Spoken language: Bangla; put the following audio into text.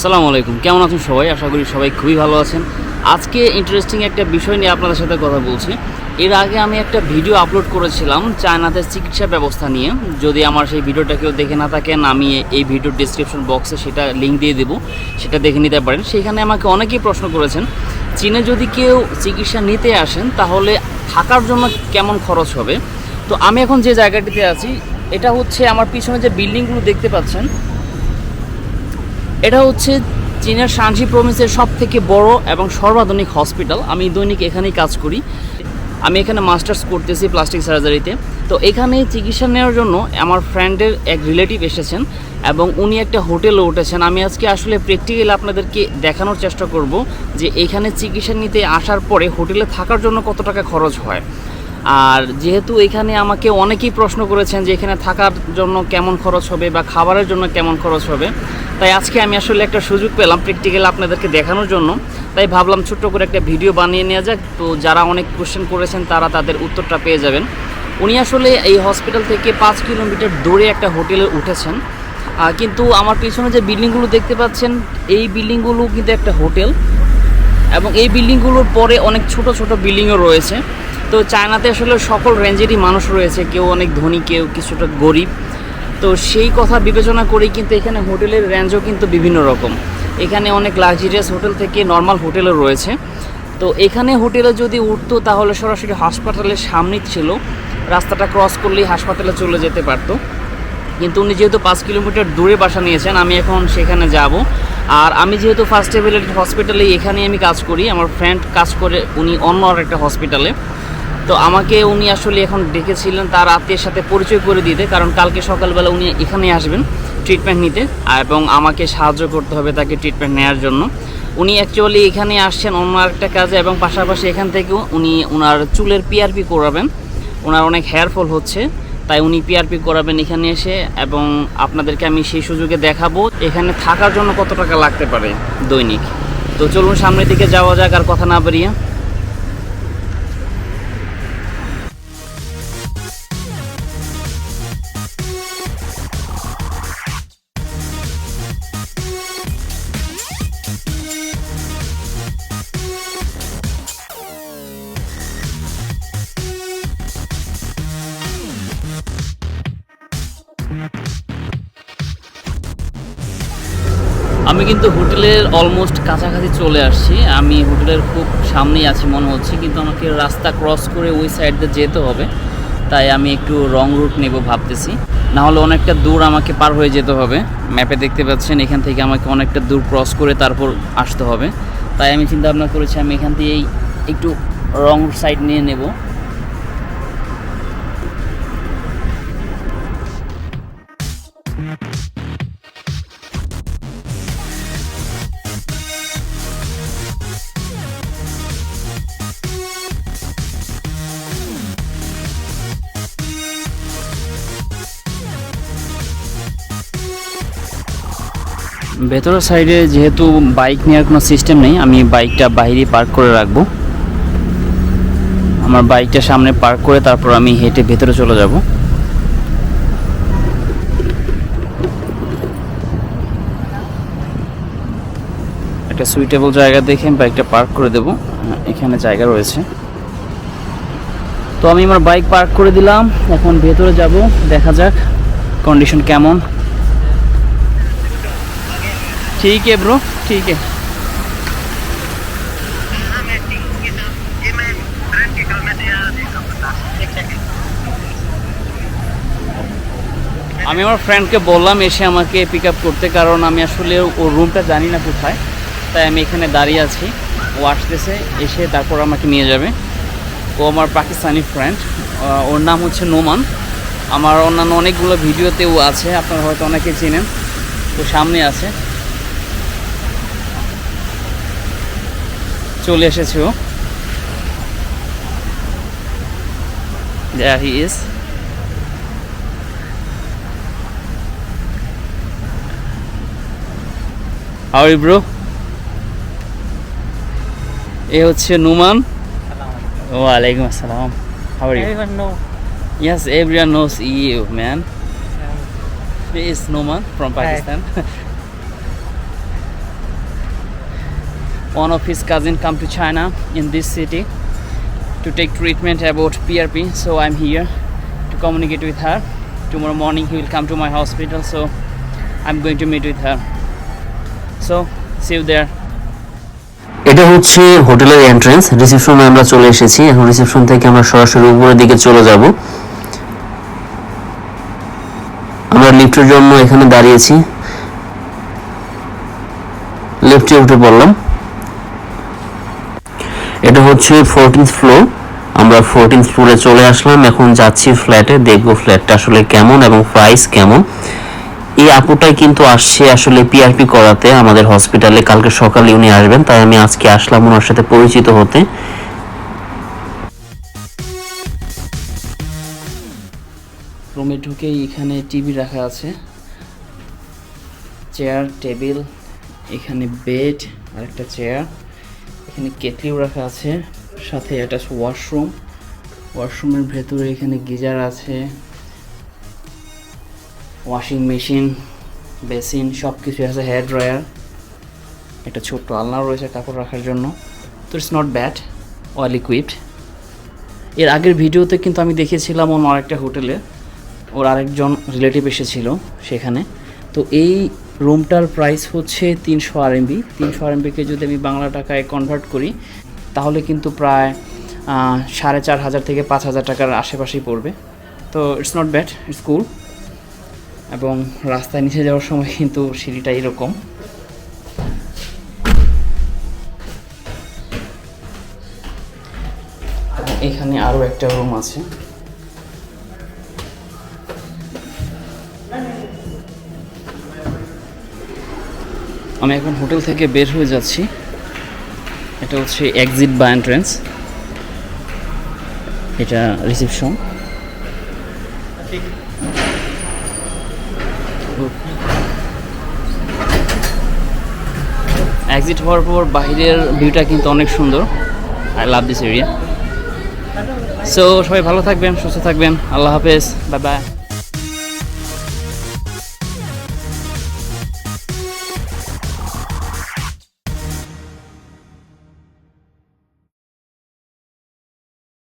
আসসালামু আলাইকুম। কেমন আছেন সবাই? আশা করি সবাই খুবই ভালো আছেন। আজকে ইন্টারেস্টিং একটা বিষয় নিয়ে আপনাদের সাথে কথা বলছি। এর আগে আমি একটা ভিডিও আপলোড করেছিলাম চায়নাতে চিকিৎসা ব্যবস্থা নিয়ে। যদি আমার সেই ভিডিওটা কেউ দেখে না থাকেন, আমি এই ভিডিওর ডিসক্রিপশন বক্সে সেটা লিঙ্ক দিয়ে দেবো। সেটা দেখে নিতে পারেন। সেখানে আমাকে অনেকেই প্রশ্ন করেছেন, চীনে যদি কেউ চিকিৎসা নিতে আসেন, তাহলে থাকার জন্য কেমন খরচ হবে? তো আমি এখন যে জায়গাটিতে আছি, এটা হচ্ছে আমার পিছনে যে বিল্ডিংগুলো দেখতে পাচ্ছেন এটা হচ্ছে চীনের শানসি প্রভিন্সের সব থেকে বড় এবং সর্বাধুনিক হসপিটাল। আমি দৈনিক এখানেই কাজ করি। আমি এখানে মাস্টার্স করতেছি প্লাস্টিক সার্জারিতে। তো এখানে চিকিৎসা নেওয়ার জন্য আমার ফ্রেন্ডের এক রিলেটিভ এসেছেন এবং উনি একটা হোটেলে উঠেছেন। আমি আজকে আসলে প্র্যাকটিক্যালি আপনাদেরকে দেখানোর চেষ্টা করব যে এখানে চিকিৎসা নিতে আসার পরে হোটেলে থাকার জন্য কত টাকা খরচ হয়। আর যেহেতু এখানে আমাকে অনেকেই প্রশ্ন করেছেন যে এখানে থাকার জন্য কেমন খরচ হবে বা খাবারের জন্য কেমন খরচ হবে। তাই আজকে আমি আসলে একটা সুযোগ পেলাম প্র্যাকটিক্যাল আপনাদেরকে দেখানোর জন্য। তাই ভাবলাম ছোট্ট করে একটা ভিডিও বানিয়ে নেওয়া যাক। তো যারা অনেক কোশ্চেন করেছেন, তারা তাদের উত্তরটা পেয়ে যাবেন। উনি আসলে এই হসপিটাল থেকে পাঁচ কিলোমিটার দূরে একটা হোটেলে উঠেছেন। কিন্তু আমার পিছনে যে বিল্ডিংগুলো দেখতে পাচ্ছেন, এই বিল্ডিংগুলো কিন্তু একটা হোটেল এবং এই বিল্ডিংগুলোর পরে অনেক ছোট ছোট বিল্ডিংও রয়েছে। তো চায়নাতে আসলে সকল রেঞ্জেরই মানুষ রয়েছে। কেউ অনেক ধনী, কেউ কিছুটা গরিব। তো সেই কথা বিবেচনা করেই কিন্তু এখানে হোটেলের রেঞ্জও কিন্তু বিভিন্ন রকম। এখানে অনেক লাক্সারিয়াস হোটেল থেকে নর্মাল হোটেলও রয়েছে। তো এখানে হোটেলে যদি উঠতো তাহলে সরাসরি হাসপাতালের সামনেই ছিল। রাস্তাটা ক্রস করলেই হাসপাতালে চলে যেতে পারতো। কিন্তু উনি যেহেতু পাঁচ কিলোমিটার দূরে বাসা নিয়েছেন, আমি এখন সেখানে যাব। আর আমি যেহেতু ফার্স্ট এভেলেটেড হসপিটালে এখানেই আমি কাজ করি। আমার ফ্রেন্ড কাজ করে, উনি অন্য আর একটা হসপিটালে তো আমাকে উনি আসলে এখন ডেকেছিলেন, তার আত্মীয়ের সাথে পরিচয় করে দিতে, কারণ কালকে সকালবেলা উনি এখানে আসবেন ট্রিটমেন্ট নিতে, এবং আমাকে সাহায্য করতে হবে তাকে ট্রিটমেন্ট নেওয়ার জন্য। উনি অ্যাকচুয়ালি এখানে আসছেন অন্য একটা কাজে, এবং পাশাপাশি এখান থেকেও উনি ওনার চুলের পিআরপি করাবেন। ওনার অনেক হেয়ার ফল হচ্ছে, তাই উনি পিআরপি করাবেন এখানে এসে, এবং আপনাদেরকে আমি সেই সুযোগে দেখাবো এখানে থাকার জন্য কত টাকা লাগতে পারে দৈনিক। তো চলুন সামনের দিকে যাওয়া যাক আর কথা না বেরিয়ে আমি কিন্তু হোটেলের অলমোস্ট কাছাকাছি চলে আসছি। আমি হোটেলের খুব সামনেই আছি মনে হচ্ছে, কিন্তু আমাকে রাস্তা ক্রস করে ওই সাইড দিয়ে যেতে হবে। তাই আমি একটু রং রুট নেব ভাবতেছি। না হলে অনেকটা দূর আমাকে পার হয়ে যেতে হবে। ম্যাপে দেখতে পাচ্ছেন, এখান থেকে আমাকে অনেকটা দূর ক্রস করে তারপর আসতে হবে। তাই আমি চিন্তা ভাবনা করেছি, আমি এখান থেকেই একটু রং সাইড নিয়ে নেব। ভেতরের সাইডে যেহেতু বাইক নেওয়ার কোনো সিস্টেম নেই, আমি বাইকটা বাইরে পার্ক করে রাখব। আমার বাইকটা সামনে পার্ক করে তারপর আমি হেঁটে ভেতরে চলে যাব। একটা সুইটেবল জায়গা দেখে আমি বাইকটা পার্ক করে দেব। এখানে জায়গা রয়েছে। তো আমি আমার বাইক পার্ক করে দিলাম। এখন ভেতরে যাব। দেখা যাক কন্ডিশন কেমন। ठीक है ब्रो ठीक है हाँ मैं ठीक हूँ ये सब ये मैं फ्रेंड के कल में से यहाँ देखा पता एक सेकंड আমি আমার ফ্রেন্ডকে বললাম এসে আমাকে পিক আপ করতে কারণ আমি আসলে ওর রুমটা জানি না কোথায় তাই আমি এখানে দাঁড়িয়ে আছি ও আসতেছে এসে তারপর আমাকে নিয়ে যাবে ও আমার পাকিস্তানি ফ্রেন্ড ওর নাম হচ্ছে নোমান আমার অন্যান্য অনেকগুলো ভিডিওতে ও আছে আপনারা হয়তো অনেকে চেনেন ও সামনে আছে চলে এসেছে ও There he is. How are you bro? এ হচ্ছে নুমান ওয়ালাইকুম আসসালাম how are you Yes, everyone knows you, man. He is Numan from Pakistan. One of his cousin come to China in this city to take treatment about PRP. So I'm here to communicate with her. Tomorrow morning he will come to my hospital. So I'm going to meet with her. So see you there. এটা হচ্ছে হোটেলের এন্ট্রেন্স রিসেপশনে আমরা চলে এসেছি এখন রিসেপশন থেকে আমরা সরাসরি উপরের দিকে চলে যাব আমরা লিফটের জন্য এখানে দাঁড়িয়েছি লিফটে উঠে পড়লাম এটা হচ্ছে ফোরটিন্থ ফ্লোর আমরা ফোরটিন্থ ফ্লোরে চলে আসলাম। এখন যাচ্ছি ফ্ল্যাটে দেখব ফ্ল্যাটটা আসলে কেমন এবং প্রাইস কেমন। এই আপুটাই কিন্তু আসছে আসলে পিআরপি করাতে আমাদের হসপিটালে কালকে সকালে উনি আসবেন, তাই আমি আজকে আসলাম ওনার সাথে পরিচিত হতে। রুমে ঢুকেই এখানে টিভি রাখা আছে। চেয়ার টেবিল এখানে বেড আর একটা চেয়ার এখানে কেটলিও রাখা আছে, সাথে একটা ওয়াশরুম ওয়াশরুমের ভেতরে এখানে গিজার আছে ওয়াশিং মেশিন বেসিন সব কিছু আছে হেয়ার ড্রায়ার একটা ছোট্ট আলনাও রয়েছে কাপড় রাখার জন্য। তো it's not bad well equipped এর আগের ভিডিওতে কিন্তু আমি দেখিয়েছিলাম অন্য আরেকটা হোটেলে, ওর আরেকজন রিলেটিভ এসেছিল সেখানে। তো এই রুমটার প্রাইস হচ্ছে তিনশো আরএমবি তিনশো আরএমবিকে যদি আমি বাংলা টাকায় কনভার্ট করি, তাহলে কিন্তু প্রায় সাড়ে চার হাজার থেকে পাঁচ হাজার টাকার আশেপাশেই পড়বে। তো it's not bad it's cool এবং রাস্তায় নিচে যাওয়ার সময় কিন্তু সিঁড়িটা এরকম। এখানে আরও একটা রুম আছে। আমি এখন হোটেল থেকে বের হয়ে যাচ্ছি। এটা হচ্ছে এক্সিট বা এন্ট্রেন্স এটা রিসেপশন এক্সিট হওয়ার পর বাইরের ভিউটা কিন্তু অনেক সুন্দর। I love this area so সবাই ভালো থাকবেন, সুস্থ থাকবেন। আল্লাহ হাফেজ। Bye bye